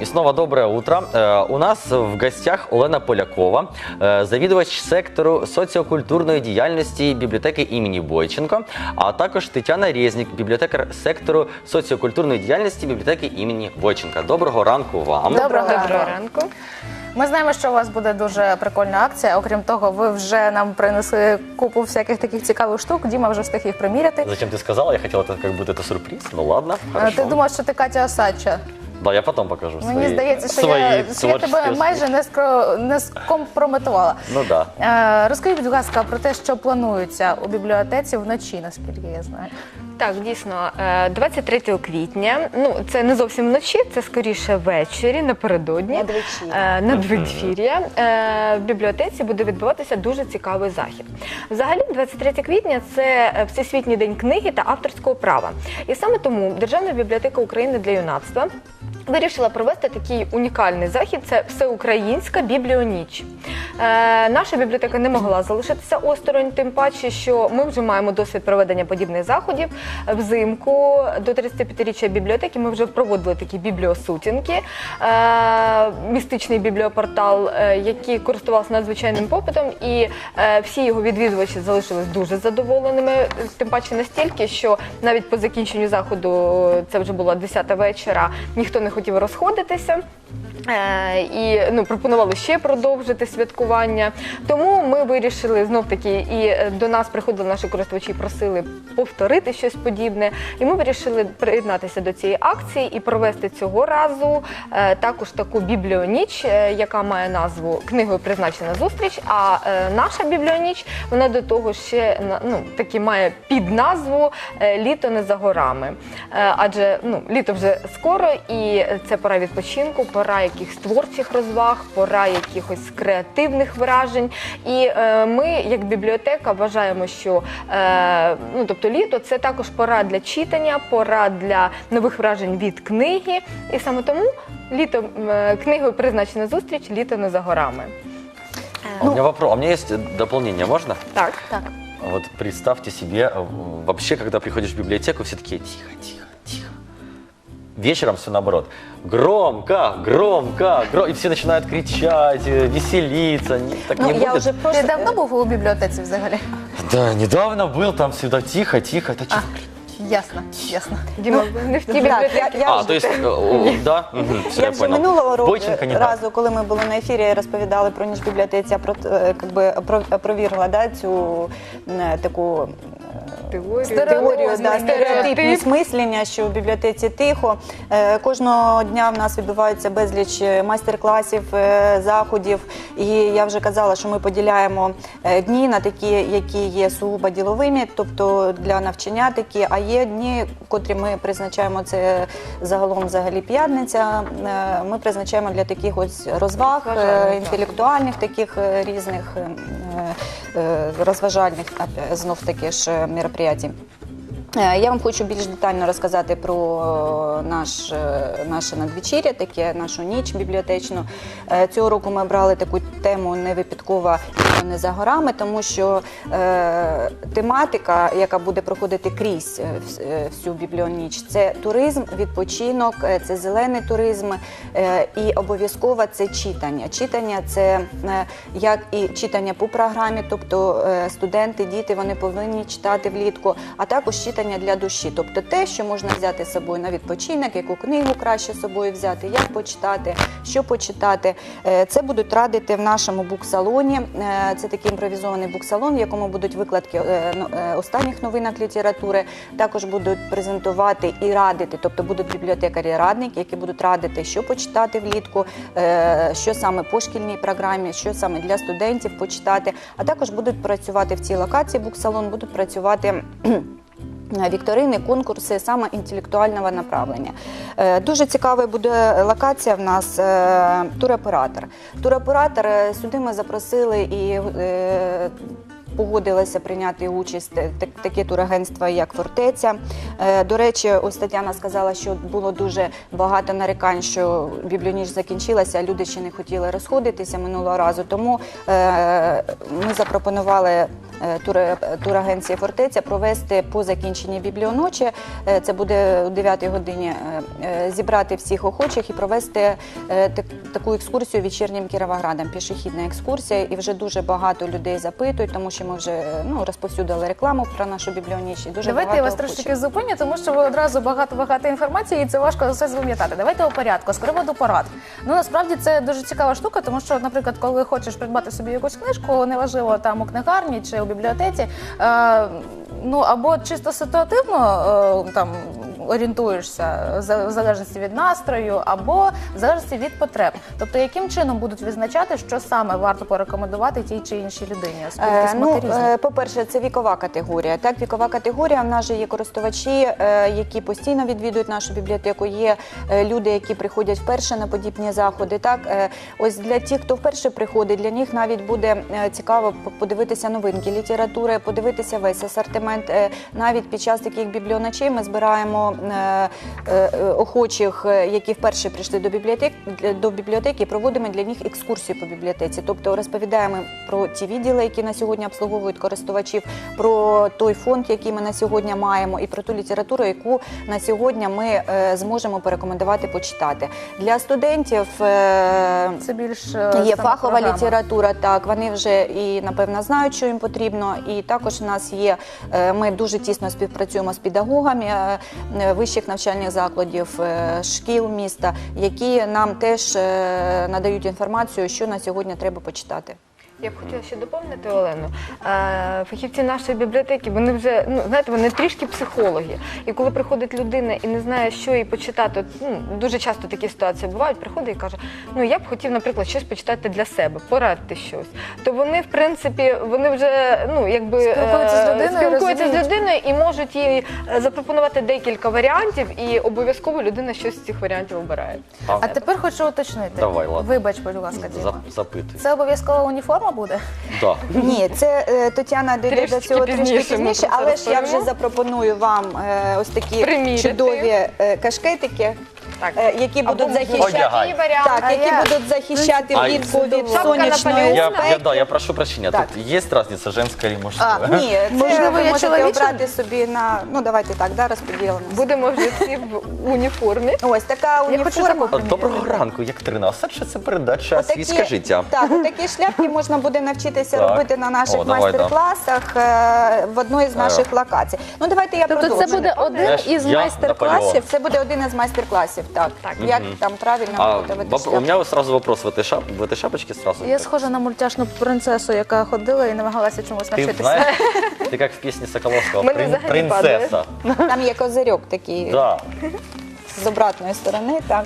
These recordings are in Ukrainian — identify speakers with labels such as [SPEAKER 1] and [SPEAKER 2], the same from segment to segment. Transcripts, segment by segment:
[SPEAKER 1] И снова доброе утро. Э, У нас в гостях Олена Полякова, э, завідувач сектору соціокультурної діяльності бібліотеки імені Бойченко, а також Тетяна Резнік, бібліотекар сектору соціокультурної діяльності бібліотеки імені Бойченка. Доброго ранку вам.
[SPEAKER 2] Доброго
[SPEAKER 3] Доброго
[SPEAKER 2] ранку.
[SPEAKER 3] ранку.
[SPEAKER 2] Ми знаємо, що у вас буде дуже прикольна акція. Окрім того, ви вже нам принесли купу всяких таких цікавих штук. Діма вже встиг їх приміряти.
[SPEAKER 1] Зачем ты сказала? Я хотел это как будто это сурприз. Ну ладно,
[SPEAKER 2] Е,
[SPEAKER 1] хорошо.
[SPEAKER 2] Ти думав, що ти Катя Осадча.
[SPEAKER 1] Да, я потом покажу
[SPEAKER 2] Мені
[SPEAKER 1] свои,
[SPEAKER 2] здається, що
[SPEAKER 1] свои
[SPEAKER 2] я, що я тебе майже не, скро... не скомпрометувала.
[SPEAKER 1] Ну да.
[SPEAKER 2] Е, розкажіть, будь ласка, про те, що планується у бібліотеці вночі, наскільки я знаю.
[SPEAKER 3] Так, дійсно, е, 23 квітня. Ну це не зовсім вночі, це скоріше ввечері, напередодні.
[SPEAKER 2] Надвечір'я.
[SPEAKER 3] Е, Надвечір'я. Е, В бібліотеці буде відбуватися дуже цікавий захід. Взагалі, 23 квітня це Всесвітній день книги та авторського права. І саме тому Державна бібліотека України для юнацтва. Вирішила провести такий унікальний захід. Це всеукраїнська бібліоніч. Е, наша бібліотека не могла залишитися осторонь, тим паче, що ми вже маємо досвід проведення подібних заходів. Взимку до 35-річчя бібліотеки ми вже проводили такі бібліосутінки, е, містичний бібліопортал, е, який користувався надзвичайним попитом, і е, всі його відвідувачі залишились дуже задоволеними. Тим паче настільки, що навіть по закінченню заходу це вже була 10-та вечора, ніхто не хотів розходитися. Е, і ну, пропонували ще продовжити святкування. Тому ми вирішили знов таки, і е, до нас приходили наші користувачі, просили повторити щось подібне. І ми вирішили приєднатися до цієї акції і провести цього разу е, також таку бібліоніч, яка має назву книгою призначена зустріч. А наша бібліоніч вона до того ще ну, таки має підназву е, Літо не за горами. Адже ну, літо вже скоро, і це пора відпочинку, пора якихось творчих розваг, пора якихось креативних вражень. І е, ми, як бібліотека, вважаємо, що е, ну, тобто літо це також пора для читання, пора для нових вражень від книги. І саме тому літо е, книгою призначена зустріч, літо не за горами.
[SPEAKER 1] А у меня вопрос, а у меня есть дополнение, можно?
[SPEAKER 3] Так.
[SPEAKER 2] Так.
[SPEAKER 1] Вот представьте себе, э, вообще, когда приходишь в библиотеку, все такие тихо, тихо, тихо Вечером все наоборот. Громко, громко, громко. И все начинают кричать, э, веселиться. Не- Так
[SPEAKER 4] Ну,
[SPEAKER 1] не
[SPEAKER 4] я
[SPEAKER 1] будет?
[SPEAKER 4] вже
[SPEAKER 2] Ти
[SPEAKER 4] просто
[SPEAKER 2] давно був у бібліотеці взагалі?
[SPEAKER 1] Да, недавно был там всегда тихо, тихо. Это чё?
[SPEAKER 2] Ясно, ясно.
[SPEAKER 3] Діма, не в тій
[SPEAKER 4] так,
[SPEAKER 3] бібліотеці.
[SPEAKER 4] я, я
[SPEAKER 1] А,
[SPEAKER 4] вже-
[SPEAKER 1] то есть, э, о, да? Мгм, всё,
[SPEAKER 4] Я
[SPEAKER 1] я
[SPEAKER 4] вже
[SPEAKER 1] понял.
[SPEAKER 4] минулого року
[SPEAKER 1] Бойченко не так.
[SPEAKER 4] разу, коли ми були на ефірі, розповідали про ніч бібліотеці, я про е, как би, про, провірила да, цю е, таку е,
[SPEAKER 3] Теорію.
[SPEAKER 4] теорію да,
[SPEAKER 2] Стереотип.
[SPEAKER 4] мислення, що в бібліотеці тихо. Е, Кожного дня в нас відбувається безліч е, майстер-класів, е, заходів. І я вже казала, що ми поділяємо е, дні на такі, які є сугубо діловими, тобто для навчання такі, а є дні, котрі ми призначаємо це загалом взагалі п'ятниця. е, Ми призначаємо для таких ось розваг, е, інтелектуальних таких е, різних е, розважальних е, знов таки ж е, мероприятій. Е, Я вам хочу більш детально розказати про наш, е, наше надвечір'я, таке нашу ніч бібліотечну. Е, Цього року ми обрали таку тему не випадково не за горами, тому що е, тематика, яка буде проходити крізь е, вс- е, всю бібліоніч, це туризм, відпочинок, е, це зелений туризм е, і обов'язково це читання. Читання це е, як і читання по програмі, тобто е, студенти, діти вони повинні читати влітку, а також читання для душі, тобто те, що можна взяти з собою на відпочинок, яку книгу краще з собою взяти, як почитати, що почитати. Е, Це будуть радити в нашому буксалоні. Е, Це такий імпровізований буксалон, в якому будуть викладки е, ну, останніх новинок літератури. Також будуть презентувати і радити, тобто будуть бібліотекарі-радники, які будуть радити, що почитати влітку, що саме по шкільній програмі, що саме для студентів почитати. А також будуть працювати в цій локації буксалон, будуть працювати. Вікторини, конкурси саме інтелектуального направлення. Е, Дуже цікава буде локація в нас е, туроператор. Туроператор е, сюди ми запросили і погодилося прийняти участь так- таке турагентство, як Фортеця. До речі, ось Тетяна сказала, що було дуже багато нарікань, що бібліоніч закінчилася, люди ще не хотіли розходитися минулого разу. Тому ми запропонували турагенції Фортеця провести по закінченні бібліоночі. е, Це буде о 9 годині е, е, зібрати всіх охочих і провести е, таку екскурсію вечірнім Кіровоградом. Пішохідна екскурсія, і вже дуже багато людей запитують, тому що ми вже е, ну розповсюдили рекламу про нашу бібліоніч. І дуже
[SPEAKER 2] Давайте
[SPEAKER 4] багато
[SPEAKER 2] я вас
[SPEAKER 4] охочих.
[SPEAKER 2] трошки зупиню, тому що ви одразу багато-багато інформації, і це важко все запам'ятати. Давайте у порядку. З приводу порад. Ну насправді це дуже цікава штука, тому що, наприклад, коли хочеш придбати собі якусь книжку, неважливо там у книгарні чи у бібліотеці. Е, Ну або чисто ситуативно е, там орієнтуєшся в залежності від настрою, або в залежності від потреб. Тобто, яким чином будуть визначати, що саме варто порекомендувати тій чи іншій людині,
[SPEAKER 4] Е, ну, е, по-перше, це вікова категорія. Так, вікова категорія. В нас же є користувачі, е, які постійно відвідують нашу бібліотеку. Є е, люди, які приходять вперше на подібні заходи. Так, е, ось для тих, хто вперше приходить, для них навіть буде е, цікаво по- подивитися новинки літератури, подивитися весь асортимент. Е, Навіть під час таких бібліоночей ми збираємо е, е, охочих, е, які вперше прийшли до бібліотеки, до бібліотеки, проводимо для них екскурсію по бібліотеці. Тобто розповідаємо про ті відділи, які на сьогодні обслуговують користувачів, про той фонд, який ми на сьогодні маємо, і про ту літературу, яку на сьогодні ми зможемо порекомендувати почитати. Для студентів
[SPEAKER 2] Це більш
[SPEAKER 4] Є фахова
[SPEAKER 2] програма.
[SPEAKER 4] література, так вони вже і напевно знають, що їм потрібно. І також у нас є. Ми дуже тісно співпрацюємо з педагогами вищих навчальних закладів, е, шкіл міста, які нам теж е, надають інформацію, що на сьогодні треба почитати.
[SPEAKER 3] Я б хотіла ще доповнити Олену. Е, Фахівці нашої бібліотеки, вони вже ну знаєте, вони трішки психологи. І коли приходить людина і не знає, що їй почитати, ну дуже часто такі ситуації бувають. Приходить і каже: Ну я б хотів, наприклад, щось почитати для себе, порадити щось. То вони, в принципі, вони вже ну якби е,
[SPEAKER 2] Спілкуються з людиною,
[SPEAKER 3] спілкуються з людиною і можуть їй е, запропонувати декілька варіантів, і обов'язково людина щось з цих варіантів обирає.
[SPEAKER 2] А тепер хочу уточнити.
[SPEAKER 1] Давай, ладно.
[SPEAKER 2] Вибач, будь ласка, Діма.
[SPEAKER 1] Запитуй.
[SPEAKER 2] Це обов'язкова уніформа буде?
[SPEAKER 1] Да.
[SPEAKER 4] Ні, це е, Тетяна дійде до цього
[SPEAKER 3] пізніше
[SPEAKER 4] трішки
[SPEAKER 3] ми
[SPEAKER 4] пізніше,
[SPEAKER 3] про це
[SPEAKER 4] але ж я вже
[SPEAKER 3] розповімо.
[SPEAKER 4] запропоную вам е, ось такі
[SPEAKER 3] Приміряти.
[SPEAKER 4] чудові е, кашкетики. Е, які будуть захищати.
[SPEAKER 1] Одягай.
[SPEAKER 4] Так, які будуть захищати
[SPEAKER 1] А,
[SPEAKER 4] влітку від
[SPEAKER 3] Шапка
[SPEAKER 4] сонячної
[SPEAKER 3] Наполеона.
[SPEAKER 1] Я,
[SPEAKER 4] спеки.
[SPEAKER 1] я, да, я прошу прощения,
[SPEAKER 4] Так.
[SPEAKER 1] тут есть разница женская и мужская?
[SPEAKER 4] А, ні, це
[SPEAKER 2] Можливо,
[SPEAKER 4] ви
[SPEAKER 2] я
[SPEAKER 4] можете
[SPEAKER 2] чоловіча?
[SPEAKER 4] обрати собі на ну давайте так, да, розподілимо.
[SPEAKER 3] Будемо вже всі в уніформі.
[SPEAKER 4] Ось така
[SPEAKER 2] хочу
[SPEAKER 4] уніформа.
[SPEAKER 2] таку.
[SPEAKER 1] Доброго ранку, як 13, що це передача скажіть. а?
[SPEAKER 4] Так, такі шляпки можна буде навчитися
[SPEAKER 1] Так.
[SPEAKER 4] робити на наших
[SPEAKER 1] О, давай,
[SPEAKER 4] майстер-класах е, в одній з наших
[SPEAKER 1] Е.
[SPEAKER 4] локацій. Ну давайте я
[SPEAKER 5] Тобто це
[SPEAKER 4] продовжу.
[SPEAKER 5] буде один
[SPEAKER 1] Я ж-
[SPEAKER 5] із
[SPEAKER 1] я
[SPEAKER 5] майстер-класів.
[SPEAKER 1] Наполеон.
[SPEAKER 4] Це буде один із майстер-класів, так.
[SPEAKER 3] Так.
[SPEAKER 4] Як
[SPEAKER 1] Мгм.
[SPEAKER 4] там правильно
[SPEAKER 1] А,
[SPEAKER 4] виготовити
[SPEAKER 1] воп- у
[SPEAKER 4] шляпку.
[SPEAKER 1] меня сразу вопрос в этой, шап... в этой шапочке сразу.
[SPEAKER 2] Я схожа на мультяшну принцесу, яка ходила і намагалася чомусь
[SPEAKER 1] Ты
[SPEAKER 2] навчитися.
[SPEAKER 1] знаешь, ты как в песне Соколовского,
[SPEAKER 3] Мене
[SPEAKER 1] прин-
[SPEAKER 3] взагалі
[SPEAKER 1] принцесса.
[SPEAKER 4] Там є козирьок такий
[SPEAKER 1] Да,
[SPEAKER 4] з обратної сторони, так.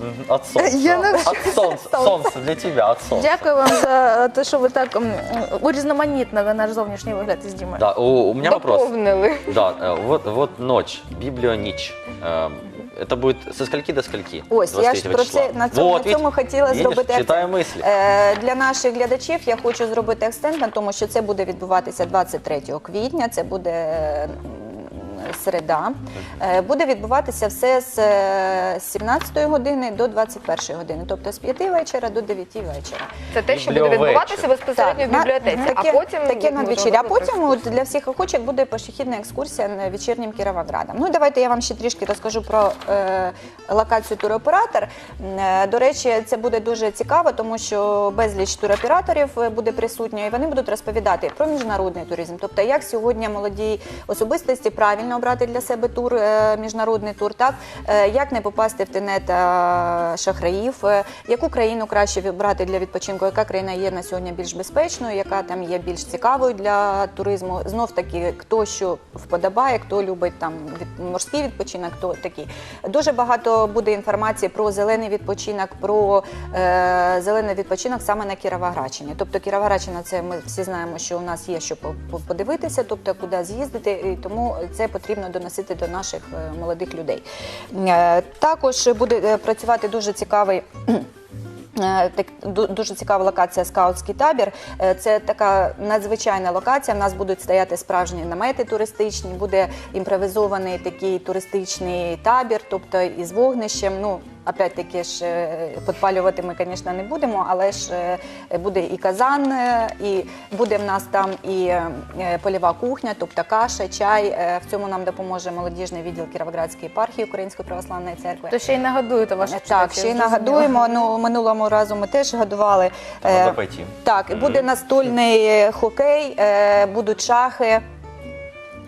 [SPEAKER 1] Мгм, от солнца.
[SPEAKER 2] Я не-
[SPEAKER 1] От солнца, солнце для тебя, от солнца.
[SPEAKER 2] Дякую вам за те, що ви так м, урізноманітнили наш зовнішній вигляд із Дімою.
[SPEAKER 1] Да, у, у меня вопрос.
[SPEAKER 3] Доповнили.
[SPEAKER 1] Да, э, вот, вот ночь, библионич. Э, Это будет со скольки до скольки?
[SPEAKER 4] Ось я ж
[SPEAKER 1] 23
[SPEAKER 4] про
[SPEAKER 1] числа.
[SPEAKER 4] це на цьому,
[SPEAKER 1] Вот,
[SPEAKER 4] на цьому
[SPEAKER 1] видите,
[SPEAKER 4] хотіла
[SPEAKER 1] Видишь,
[SPEAKER 4] зробити
[SPEAKER 1] читаю мислі.
[SPEAKER 4] Е, Для наших глядачів я хочу зробити акцент на тому, що це буде відбуватися 23 квітня. Це буде м, середа. Е, Буде відбуватися все з е, 17 години до 21 години, тобто з 5 вечора до 9 вечора.
[SPEAKER 3] Це те, що буде відбуватися безпосередньо в бібліотеці,
[SPEAKER 4] таке,
[SPEAKER 3] а потім
[SPEAKER 4] таке
[SPEAKER 3] можна
[SPEAKER 4] надвечір'я. А потім от, для всіх охочих буде пішохідна екскурсія на вечірнім Кіровоградом. Ну давайте я вам ще трішки розкажу про е, локацію туроператор. Е, до речі, це буде дуже цікаво, тому що безліч туроператорів е, буде присутньо, і вони будуть розповідати про міжнародний туризм, тобто як сьогодні молоді особистості правильно обрати для себе тур, е, міжнародний тур, так е, як не попасти в тенет е, шахраїв, яку країну краще вибрати для відпочинку, яка країна є на сьогодні більш безпечною, яка там є більш цікавою для туризму. Знов таки, хто що вподобає, хто любить там морський відпочинок, хто такий. Дуже багато буде інформації про зелений відпочинок, про е, зелений відпочинок саме на Кіровоградщині. Тобто Кіровоградщина, це ми всі знаємо, що у нас є що по- по- подивитися, тобто куди з'їздити, і тому це потрібно доносити до наших е, молодих людей. Е, Також буде е, працювати дуже цікавий. Дуже цікава локація скаутський табір. Це така надзвичайна локація. В нас будуть стояти справжні намети туристичні, буде імпровізований такий туристичний табір, тобто із вогнищем. Ну опять-таки ж е, підпалювати ми, звісно, не будемо, але ж е, буде і казан, е, і буде в нас там і польова кухня, тобто каша, чай. В цьому нам допоможе молодіжний відділ Кіровоградської єпархії Української православної церкви.
[SPEAKER 2] То ще й нагодуєте ваших
[SPEAKER 4] Так, ще й нагадуємо. Ну минулому разу ми теж годували.
[SPEAKER 1] Треба пойти.
[SPEAKER 4] Так, буде настольний хокей, будуть шахи.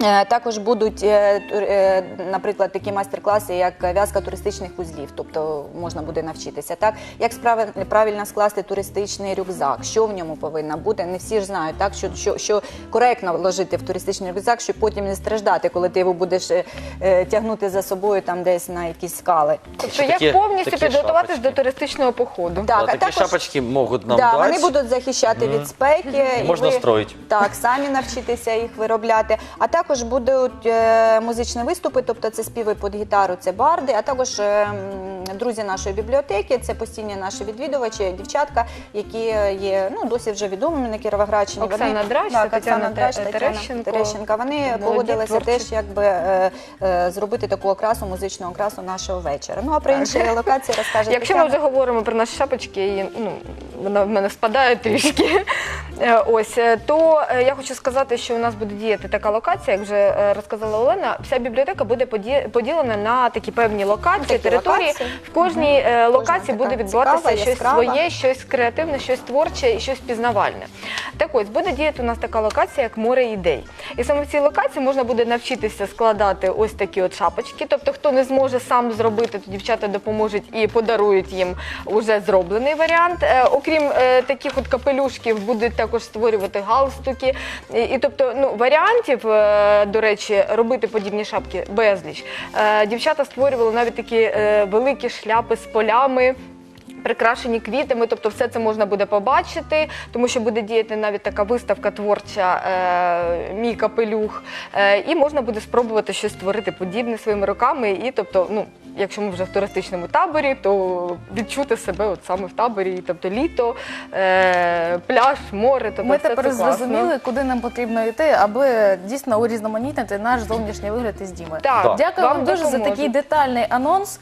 [SPEAKER 4] Е, Також будуть, е, е, наприклад, такі майстер-класи, як в'язка туристичних вузлів, тобто можна буде навчитися. Так, як справи- правильно скласти туристичний рюкзак, що в ньому повинно бути. Не всі ж знають, так що, що, що коректно вложити в туристичний рюкзак, щоб потім не страждати, коли ти його будеш е, тягнути за собою там десь на якісь скали.
[SPEAKER 3] Тобто як повністю
[SPEAKER 1] такі
[SPEAKER 3] підготуватись
[SPEAKER 1] шапочки.
[SPEAKER 3] до туристичного походу.
[SPEAKER 4] Так,
[SPEAKER 1] Да,
[SPEAKER 4] а
[SPEAKER 1] такі
[SPEAKER 4] також-
[SPEAKER 1] шапочки можуть нам
[SPEAKER 4] да,
[SPEAKER 1] дати.
[SPEAKER 4] вони будуть захищати від спеки. і
[SPEAKER 1] Можна
[SPEAKER 4] ви-
[SPEAKER 1] строїть.
[SPEAKER 4] Так, самі навчитися їх виробляти. А також будуть е, музичні виступи, тобто це співи під гітару, це барди, а також е, друзі нашої бібліотеки, це постійні наші відвідувачі, дівчатка, які є ну, досі вже відомими на Кіровоградщині.
[SPEAKER 3] Оксана Драч та
[SPEAKER 4] так,
[SPEAKER 3] Тетяна
[SPEAKER 4] Оксана Драч,
[SPEAKER 3] Терещенко.
[SPEAKER 4] Терещенко. Вони погодилися теж якби е, е, зробити таку окрасу, музичну окрасу нашого вечора. Ну а про інші локації розкаже
[SPEAKER 3] Якщо ми вже говоримо про наші шапочки, і ну вона в мене спадає трішки. Е, Ось е, то е, я хочу сказати, що у нас буде діяти така локація, як вже е, розказала Олена. Вся бібліотека буде поді- поділена на такі певні локації,
[SPEAKER 4] Такі
[SPEAKER 3] території.
[SPEAKER 4] локації.
[SPEAKER 3] В кожній е, локації
[SPEAKER 4] така
[SPEAKER 3] буде відбуватися
[SPEAKER 4] цікава,
[SPEAKER 3] щось
[SPEAKER 4] яскрава.
[SPEAKER 3] своє, щось креативне, щось творче і щось пізнавальне. Так ось буде діяти у нас така локація, як море ідей. І саме в цій локації можна буде навчитися складати ось такі от шапочки. Тобто, хто не зможе сам зробити, то дівчата допоможуть і подарують їм уже зроблений варіант. Е, окрім е, таких от капелюшків, будуть також створювати галстуки. І, і тобто, ну варіантів, е, до речі, робити подібні шапки безліч. Е, дівчата створювали навіть такі е, великі шляпи з полями. Прикрашені квітами, тобто все це можна буде побачити, тому що буде діяти навіть така виставка творча е, Мій капелюх. Е, і можна буде спробувати щось створити подібне своїми руками. І тобто, ну, якщо ми вже в туристичному таборі, то відчути себе от саме в таборі, тобто літо, е, пляж, море. Тобто
[SPEAKER 2] Ми
[SPEAKER 3] все
[SPEAKER 2] тепер
[SPEAKER 3] це
[SPEAKER 2] зрозуміли, куди нам потрібно йти, аби дійсно урізноманітнити наш зовнішній вигляд із Діми.
[SPEAKER 3] Так,
[SPEAKER 2] Дякую вам, дуже за такий детальний анонс.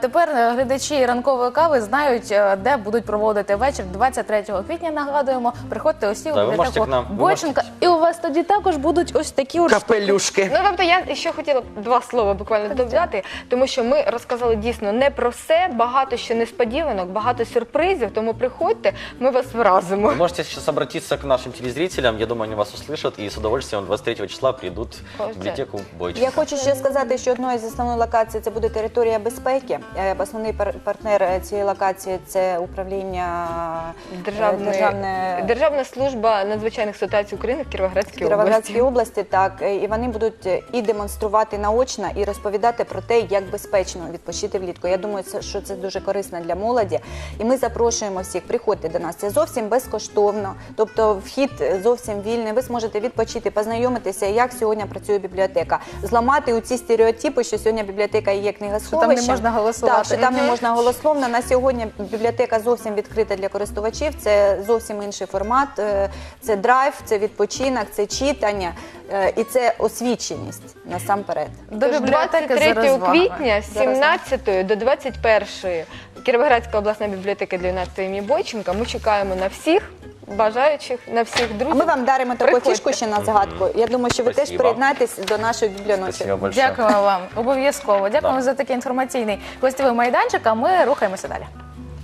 [SPEAKER 2] Тепер глядачі ранкової кави знають, е, де будуть проводити вечір 23 квітня. Нагадуємо, приходьте усі у
[SPEAKER 1] Да, ви можете
[SPEAKER 2] бібліотеку
[SPEAKER 1] к нам, ви
[SPEAKER 2] Бойченка. І у вас тоді також будуть ось такі от штуки.
[SPEAKER 1] Капелюшки.
[SPEAKER 3] Ну тобто я ще хотіла б два слова буквально додати, тому що ми розказали дійсно не про все, багато ще несподіванок, багато сюрпризів. Тому приходьте, ми вас вразимо.
[SPEAKER 1] Вы можете сейчас обратиться к нашим телезрителям. Я думаю, они вас услышат и с удовольствием 23 числа придут в библиотеку Бойченко.
[SPEAKER 4] Я хочу ще сказати, що одною з основних локацій це буде територія безпеки. Е, Основний пар- партнер е, цієї локації це управління е,
[SPEAKER 3] Державна,
[SPEAKER 4] державне
[SPEAKER 3] Державна служба надзвичайних ситуацій України в Кіровоградській області.
[SPEAKER 4] Кіровоградській області, так е, і вони будуть е, і демонструвати наочно, і розповідати про те, як безпечно відпочити влітку. Я думаю, це що це дуже корисно для молоді. І ми запрошуємо всіх. Приходьте до нас. Це зовсім безкоштовно. Тобто, вхід зовсім вільний. Ви зможете відпочити, познайомитися, як сьогодні працює бібліотека, зламати у ці стереотипи, що сьогодні бібліотека є книгосховищем.
[SPEAKER 2] Що там не можна голосувати.
[SPEAKER 4] Так, що там не
[SPEAKER 2] Мгм.
[SPEAKER 4] можна голословно. На сьогодні бібліотека зовсім відкрита для користувачів. Це зовсім інший формат. Е, Це драйв, це відпочинок, це читання е, і це освіченість насамперед.
[SPEAKER 2] До
[SPEAKER 3] Тож
[SPEAKER 2] бібліотеки з
[SPEAKER 3] 23 квітня з 17 до 21 Кіровоградська обласна бібліотека для юнацтва імені Бойченка. Ми чекаємо на всіх бажаючих, на всіх
[SPEAKER 4] А
[SPEAKER 3] друзів.
[SPEAKER 4] ми вам даримо таку фішку ще на згадку. Я думаю, що ви теж приєднаєтесь до нашої бібліоночі.
[SPEAKER 2] Дякуємо вам. Обов'язково. Дякуємо
[SPEAKER 1] Да.
[SPEAKER 2] за такий інформаційний гостєвий майданчик. А ми рухаємося далі.